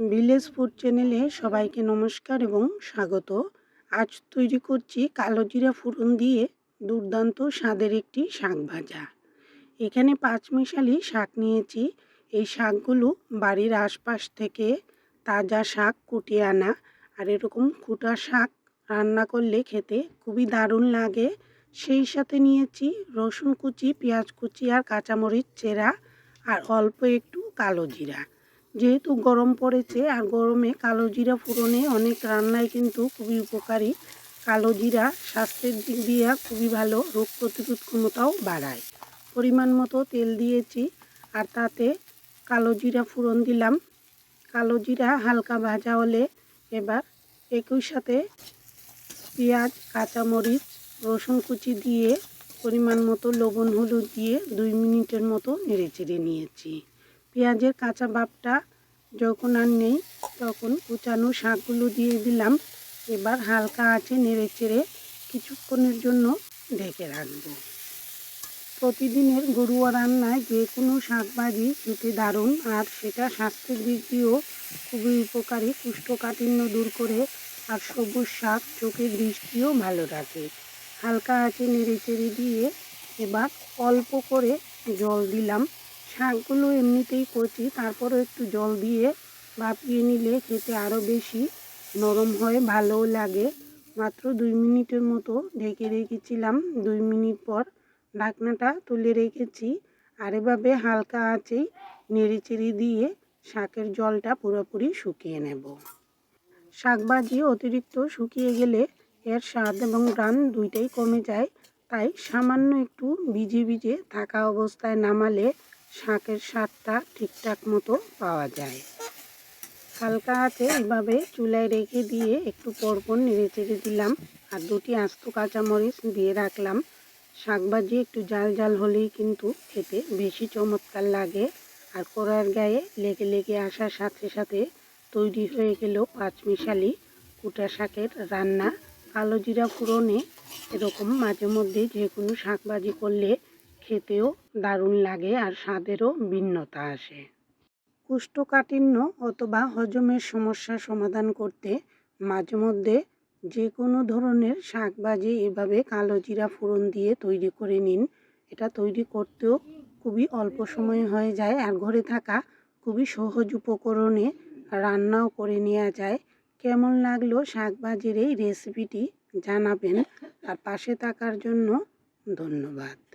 Village food চ্যানেলে সবাইকে নমস্কার এবং স্বাগত। আজ তৈরি করছি কালো জিরা ফোড়ন দিয়ে দুর্দান্ত স্বাদের একটি শাক ভাজা। এখানে পাঁচমিশালি শাক নিয়েছি। এই শাকগুলো বাড়ির আশপাশ থেকে তাজা শাক কুটিয়ে আনা আর এরকম কুটা শাক রান্না করলে খেতে খুবই দারুণ লাগে। সেই সাথে নিয়েছি রসুন কুচি, পেঁয়াজ কুচি আর কাঁচামরিচ চেরা আর অল্প একটু কালো জিরা। যেহেতু গরম পড়েছে আর গরমে কালো জিরা ফোড়নে অনেক রান্নায় কিন্তু খুবই উপকারী। কালো জিরা স্বাস্থ্যের দিক দিয়ে খুবই ভালো, রোগ প্রতিরোধ ক্ষমতাও বাড়ায়। পরিমাণ মতো তেল দিয়েছি আর তাতে কালো জিরা ফোড়ন দিলাম। কালো জিরা হালকা ভাজা হলে এবার একই সাথে পেঁয়াজ, কাঁচামরিচ, রসুন কুচি দিয়ে পরিমাণ মতো লবণ হলুদ দিয়ে দুই মিনিটের মতো নেড়ে চেড়ে নিয়েছি। পেঁয়াজের কাঁচা ভাবটা যখন আর নেই, তখন কুচানো শাকগুলো দিয়ে দিলাম। এবার হালকা আছে নেড়ে চেড়ে কিছুক্ষণের জন্য ঢেকে রাখব। প্রতিদিনের গরুয়া রান্নায় যে কোনো শাকভাজি খেতে দারুণ, আর সেটা স্বাস্থ্যের দিক দিয়েও খুবই উপকারী কুষ্ঠকাঠিন্য দূর করে, আর সবুজ শাক চোখের দৃষ্টিও ভালো রাখে। হালকা আঁচে নেড়ে চেড়ে দিয়ে এবার অল্প করে জল দিলাম। শাকগুলো এমনিতেই কচি, তারপরও একটু জল দিয়ে ভাপিয়ে নিলে খেতে আরও বেশি নরম হয়, ভালোও লাগে। মাত্র দুই মিনিটের মতো ঢেকে রেখেছিলাম। দুই মিনিট পর ঢাকনাটা তুলে রেখেছি। আর এভাবে হালকা আঁচেই নেড়ে চেড়ে দিয়ে শাকের জলটা পুরোপুরি শুকিয়ে নেব। শাকভাজি অতিরিক্ত শুকিয়ে গেলে এর স্বাদ এবং গ্রান দুইটাই কমে যায়। তাই সামান্য একটু ভিজে ভিজে থাকা অবস্থায় নামালে শাকের স্বাদটা ঠিকঠাক মতো পাওয়া যায়। হালকা আছে এভাবে চুলায় রেখে দিয়ে একটু পরপর নেড়ে চেড়ে দিলাম আর দুটি আস্ত কাঁচামরিচ দিয়ে রাখলাম। শাকভাজি একটু জাল জাল হলেই কিন্তু খেতে বেশি চমৎকার লাগে আর কড়ার গায়ে লেগে লেগে আসার সাথে সাথে তৈরি হয়ে গেল পাঁচমিশালি কুটা শাকের রান্না। কালো জিরা ফোড়নে এরকম মাঝে মধ্যে যে কোনো শাকভাজি করলে খেতেও দারুণ লাগে আর স্বাদেরও ভিন্নতা আসে। কোষ্ঠকাঠিন্য অথবা হজমের সমস্যা সমাধান করতে মাঝে মধ্যে যে কোনো ধরনের শাকভাজি এভাবে কালো জিরা ফোড়ন দিয়ে তৈরি করে নিন। এটা তৈরি করতেও খুবই অল্প সময় হয়ে যায় আর ঘরে থাকা খুবই সহজ উপকরণে রান্নাও করে নেওয়া যায়। কেমন লাগল শাকভাজির এই রেসিপিটি জানাবেন। আর পাশে থাকার জন্য ধন্যবাদ।